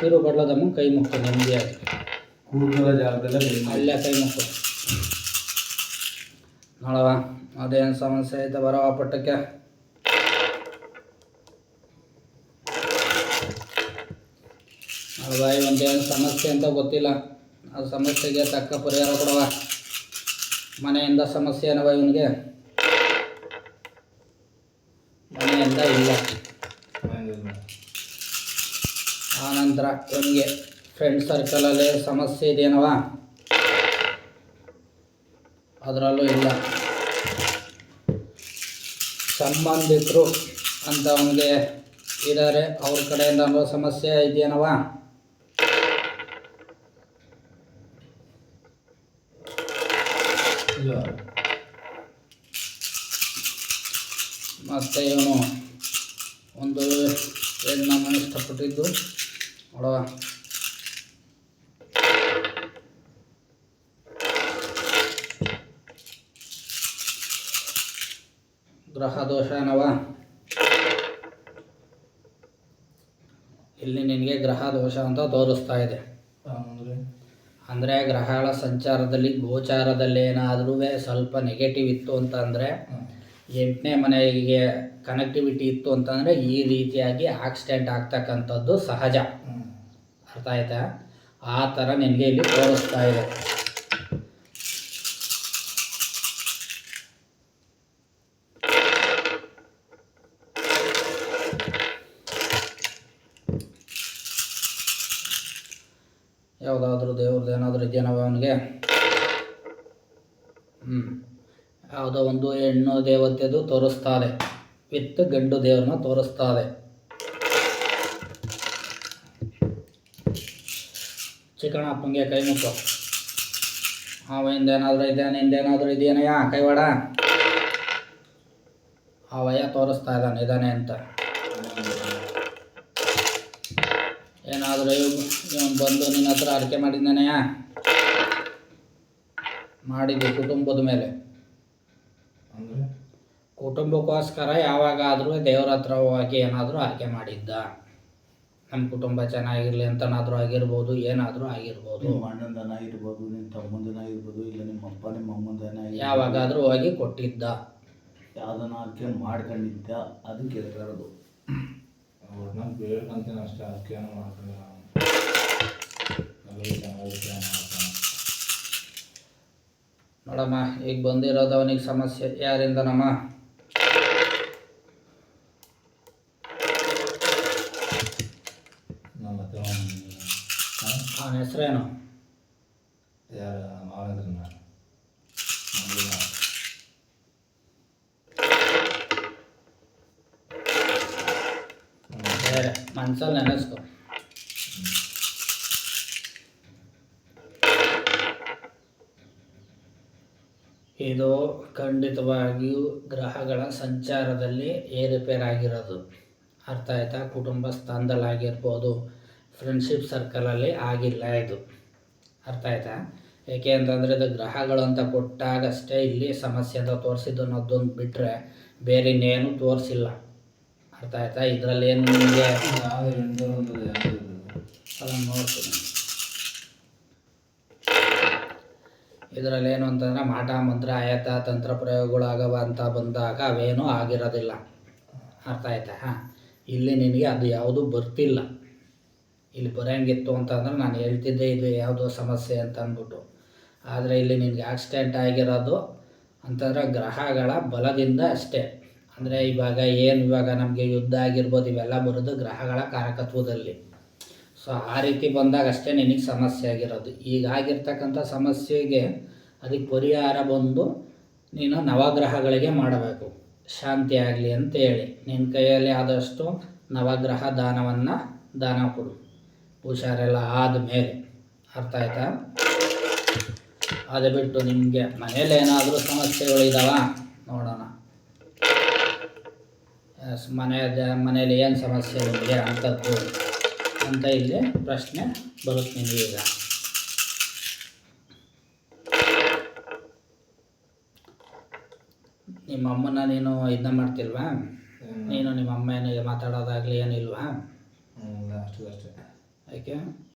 ತಿರು ಬಡ್ಲದಮ್ಮ ಕೈ ಮುಕ್ತ ನೆಮ್ಮದಿಯಾಗಿ ಕೂದಲ ಜಾಗದಲ್ಲಿ ಅಲ್ಲೇ ಕೈ ಮುಕ್ತ ನೋಡವ ಅದೇನು ಸಮಸ್ಯೆ ಐತೆ ಬರವ ಪಟ್ಟಕ್ಕೆ. ಅಲ್ವಾ ಒಂದೇನು ಸಮಸ್ಯೆ ಅಂತ ಗೊತ್ತಿಲ್ಲ. ಆ ಸಮಸ್ಯೆಗೆ ತಕ್ಕ ಪರಿಹಾರ ಕೊಡವ ಮನೆಯಿಂದ ಸಮಸ್ಯೆ ಏನವ ಇವನಿಗೆ? ಮನೆಯಿಂದ ಇಲ್ಲ. ಆನಂತರ ಇವನಿಗೆ ಫ್ರೆಂಡ್ ಸರ್ಕಲಲ್ಲಿ ಸಮಸ್ಯೆ ಇದೆಯೇನವ? ಅದರಲ್ಲೂ ಇಲ್ಲ. ಸಂಬಂಧಿಕರು ಅಂತ ಅವನಿಗೆ ಇದ್ದಾರೆ ಅವ್ರ ಕಡೆಯಿಂದ ಅನ್ನೋ ಸಮಸ್ಯೆ ಇದೆಯೇನವ? ಮತ್ತೆ ಇವನು ಒಂದು ಹೆಣ್ಣನ್ನು ಇಷ್ಟಪಟ್ಟಿದ್ದು ನೋಡುವ ಗ್ರಹ ದೋಷನವ ಇಲ್ಲಿ ನಿನಗೆ ಗ್ರಹ ದೋಷ ಅಂತ ತೋರಿಸ್ತಾ ಇದೆ. ಅಂದ್ರೆ? ಅಂದರೆ ಗ್ರಹಗಳ ಸಂಚಾರದಲ್ಲಿ ಗೋಚಾರದಲ್ಲಿ ಏನಾದರೂ ಸ್ವಲ್ಪ ನೆಗೆಟಿವ್ ಇತ್ತು ಅಂತಂದರೆ ಎಂಟನೇ ಮನೆಗೆ ಕನೆಕ್ಟಿವಿಟಿ ಇತ್ತು ಅಂತಂದರೆ ಈ ರೀತಿಯಾಗಿ ಆಕ್ಸಿಡೆಂಟ್ ಆಗ್ತಕ್ಕಂಥದ್ದು ಸಹಜ. ಅರ್ಥ ಆಯ್ತಾ? ಆ ಥರ ನಿನಗೆ ಇಲ್ಲಿ ತೋರಿಸ್ತಾ ಇದೆ. ಯಾವುದಾದ್ರೂ ದೇವ್ರದ್ದು ಏನಾದರೂ ಇದೆಯೇನವ ಅವನಿಗೆ? ಹ್ಞೂ ಯಾವುದೋ ಒಂದು ಹೆಣ್ಣು ದೇವತೆದು ತೋರಿಸ್ತಾರೆ ವಿತ್ ಗಂಡು ದೇವ್ರನ್ನ ತೋರಿಸ್ತಾರೆ ಚಿಕ್ಕಣ್ಣಪ್ಪಂಗೆ ಕೈ ಮುಕ್ಕು ಅವ ಹಿಂದೇನಾದರೂ ಇದೆ ನಿಂದೇನಾದರೂ ಕೈ ಕೈವಾಡ ಅವಯ್ಯ ತೋರಿಸ್ತಾ ಇದ್ದಾನೆ ಇದ್ದಾನೆ ಅಂತ. ಏನಾದರೂ ಇವನು ಬಂದು ನಿನ್ನ ಹತ್ರ ಅರಿಕೆ ಮಾಡಿದ್ದಾನೆಯ? ಮಾಡಿದ್ದು ಕುಟುಂಬದ ಮೇಲೆ. ಕುಟುಂಬಕ್ಕೋಸ್ಕರ ಯಾವಾಗಾದರೂ ದೇವ್ರ ಹತ್ರ ಹೋಗಿ ಏನಾದರೂ ಆಯ್ಕೆ ಮಾಡಿದ್ದ. ನಮ್ಮ ಕುಟುಂಬ ಚೆನ್ನಾಗಿರಲಿ ಅಂತನಾದರೂ ಆಗಿರ್ಬೋದು ಏನಾದರೂ ಆಗಿರ್ಬೋದು. ನಿಮ್ಮ ಅಣ್ಣಂದನ ಇರ್ಬೋದು ನಿಮ್ಮ ತಮ್ಮಂದನ ಇರ್ಬೋದು ಇಲ್ಲ ನಿಮ್ಮ ಅಪ್ಪ ನಿಮ್ಮ ಅಮ್ಮಂದನ ಯಾವಾಗಾದರೂ ಹೋಗಿ ಕೊಟ್ಟಿದ್ದ. ಯಾವ್ದನ್ನ ಅಕ್ಕಿ ಮಾಡ್ಕೊಂಡಿದ್ದ ಅದು ಕೇಳ್ಕೊಳ್ಳೋದು. ಅವ್ರನ್ನ ಬೇಡ್ಕೊಂತೀನಿ ಅಷ್ಟೇ ಅದಕ್ಕೆ ಏನು ಮಾಡ್ಕೊಂಡಿಲ್ಲ ನನಗೆ ಚೆನ್ನಾಗಿರುತ್ತೆ ಮಾಡ್ತಾನೆ ನೋಡಮ್ಮ ಈಗ ಬಂದಿರೋದು ಅವನಿಗೆ ಸಮಸ್ಯೆ. ಯಾರಿಂದ ನಮ್ಮ ನಮ್ಮ ಹತ್ರ ಅವನ ಹೆಸರೇನು? ಯಾರು? ಬೇರೆ. ಮನ್ಸಲ್ಲಿ ನೆನೆಸ್ಕೊ. ಇದು ಖಂಡಿತವಾಗಿಯೂ ಗ್ರಹಗಳ ಸಂಚಾರದಲ್ಲಿ ಏರುಪೇರಾಗಿರೋದು. ಅರ್ಥ ಆಯ್ತಾ? ಕುಟುಂಬ ಸ್ಥಾನದಲ್ಲಾಗಿರ್ಬೋದು ಫ್ರೆಂಡ್ಶಿಪ್ ಸರ್ಕಲಲ್ಲಿ ಆಗಿಲ್ಲ ಇದು. ಅರ್ಥ ಆಯ್ತಾ? ಏಕೆ ಅಂತಂದರೆ ಇದು ಗ್ರಹಗಳು ಅಂತ ಕೊಟ್ಟಾಗಷ್ಟೇ ಇಲ್ಲಿ ಸಮಸ್ಯೆ ಅಂತ ತೋರಿಸಿದ್ದು ಅನ್ನೋದೊಂದು ಬಿಟ್ಟರೆ ಬೇರೆ ಇನ್ನೇನು ತೋರಿಸಿಲ್ಲ. ಅರ್ಥ ಆಯ್ತಾ? ಇದರಲ್ಲಿ ಏನು ನಿಮಗೆ? ಅದನ್ನು ನೋಡ್ತೀನಿ. ಇದರಲ್ಲಿ ಏನು ಅಂತಂದರೆ ಮಾಟ, ಮಂತ್ರ, ಆಯತ, ತಂತ್ರ ಪ್ರಯೋಗಗಳಾಗವ ಅಂತ ಬಂದಾಗ ಅವೇನೂ ಆಗಿರೋದಿಲ್ಲ. ಅರ್ಥ ಆಯ್ತಾ? ಹಾಂ. ಇಲ್ಲಿ ನಿನಗೆ ಅದು ಯಾವುದು ಬರ್ತಿಲ್ಲ. ಇಲ್ಲಿ ಬರೋಂಗಿತ್ತು ಅಂತಂದ್ರೆ ನಾನು ಹೇಳ್ತಿದ್ದೆ ಇದು ಯಾವುದೋ ಸಮಸ್ಯೆ ಅಂತ ಅಂದ್ಬಿಟ್ಟು. ಆದರೆ ಇಲ್ಲಿ ನಿನಗೆ ಆಕ್ಸಿಡೆಂಟ್ ಆಗಿರೋದು ಅಂತಂದ್ರೆ ಗ್ರಹಗಳ ಬಲದಿಂದ ಅಷ್ಟೇ. ಅಂದರೆ ಇವಾಗ ಏನು ಇವಾಗ ನಮಗೆ ಯುದ್ಧ ಆಗಿರ್ಬೋದು, ಇವೆಲ್ಲ ಬರೋದು ಗ್ರಹಗಳ ಕಾರಕತ್ವದಲ್ಲಿ. ಸೊ ಆ ರೀತಿ ಬಂದಾಗ ಅಷ್ಟೇ ನಿನಗೆ ಸಮಸ್ಯೆ ಆಗಿರೋದು. ಈಗ ಆಗಿರ್ತಕ್ಕಂಥ ಸಮಸ್ಯೆಗೆ ಅದಕ್ಕೆ ಪರಿಹಾರ ಬಂದು ನೀನು ನವಗ್ರಹಗಳಿಗೆ ಮಾಡಬೇಕು. ಶಾಂತಿ ಆಗಲಿ ಅಂತೇಳಿ ನಿನ್ನ ಕೈಯಲ್ಲಿ ಆದಷ್ಟು ನವಗ್ರಹ ದಾನವನ್ನು ದಾನ ಕೊಡು. ಹುಷಾರೆಲ್ಲ ಆದಮೇಲೆ ಅರ್ಥ ಆಯ್ತಾ? ಅದು ಬಿಟ್ಟು ನಿಮಗೆ ಮನೇಲಿ ಏನಾದರೂ ಸಮಸ್ಯೆಗಳಿದಾವ ನೋಡೋಣ. ಎಸ್ ಮನೆ ಮನೇಲಿ ಏನು ಸಮಸ್ಯೆ ನಿಮಗೆ ಅಂಥದ್ದು ಅಂತ ಇಲ್ಲಿ ಪ್ರಶ್ನೆ ಬರುತ್ತೆ ನಿಮಗೆ ಈಗ ನಿಮ್ಮ ಅಮ್ಮನ ನೀನು ಇದನ್ನ ಮಾಡ್ತಿಲ್ವಾ? ನೀನು ನಿಮ್ಮ ಅಮ್ಮ ಏನಿಗೆ ಮಾತಾಡೋದಾಗಲಿ ಏನಿಲ್ವಾ? ಅಷ್ಟು. ಅಷ್ಟೇ ಯಾಕೆ